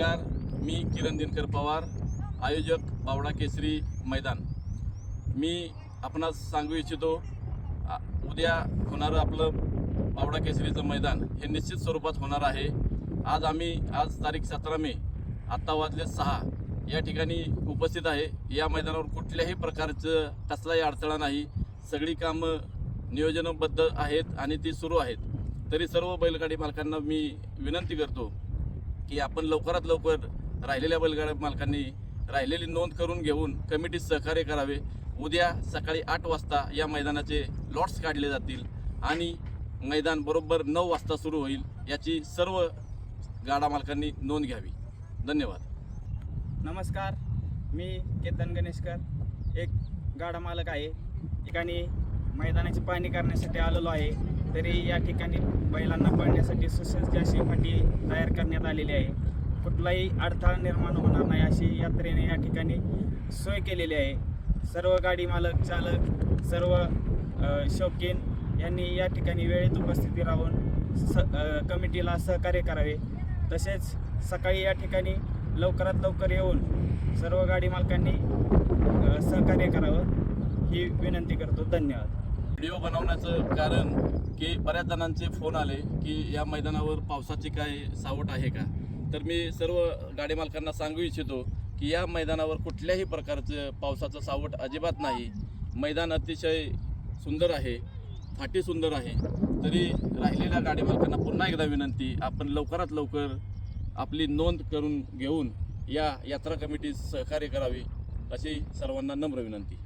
नमस्कार मी किरण दिनकर पवार आयोजक बावडा केसरी मैदान. मी आपणास सांगू इच्छितो उद्या होणारं आपलं बावडा केसरीचं मैदान हे निश्चित स्वरूपात होणार आहे. आज आम्ही आज तारीख सतरा मे आत्ता वाजले सहा. या ठिकाणी उपस्थित आहे. या मैदानावर कुठल्याही प्रकारचं कसलाही अडथळा नाही. सगळी कामं नियोजनबद्ध आहेत आणि ती सुरू आहेत. तरी सर्व बैलगाडी मालकांना मी विनंती करतो की आपण लवकरात लवकर राहिलेल्या बैलगाड्या मालकांनी राहिलेली नोंद करून घेऊन कमिटीत सहकार्य करावे. उद्या सकाळी आठ वाजता या मैदानाचे लॉट्स काढले जातील आणि मैदान बरोबर नऊ वाजता सुरू होईल याची सर्व गाडा मालकांनी नोंद घ्यावी. धन्यवाद. नमस्कार मी केतन गणेशकर एक गाडा मालक आहे. ठिकाणी मैदानाची पाहणी करण्यासाठी आलेलो आहे. तरी या ठिकाणी बैलांना पळण्यासाठी सुसज्ज अशी फाटी तयार करण्यात आलेली आहे. कुठलाही अडथळा निर्माण होणार नाही अशी यात्रेने या ठिकाणी सोय केलेली आहे. सर्व गाडी मालक चालक सर्व शौकीन यांनी या ठिकाणी वेळेत उपस्थिती राहून स कमिटीला सहकार्य करावे. तसेच सकाळी या ठिकाणी लवकरात लवकर येऊन सर्व गाडी मालकांनी सहकार्य करावं ही विनंती करतो. धन्यवाद. व्हिडिओ बनवण्याचं कारण की बऱ्याच जणांचे फोन आले की या मैदानावर पावसाची काय सावट आहे का? तर मी सर्व गाडी मालकांना सांगू इच्छितो की या मैदानावर कुठल्याही प्रकारचं पावसाचं सावट अजिबात नाही. मैदान अतिशय सुंदर आहे फाटी सुंदर आहे. तरी राहिलेल्या गाडी मालकांना पुन्हा एकदा विनंती आपण लवकरात लवकर आपली नोंद करून घेऊन या यात्रा कमिटीस सहकार्य करावे अशी सर्वांना नम्र विनंती.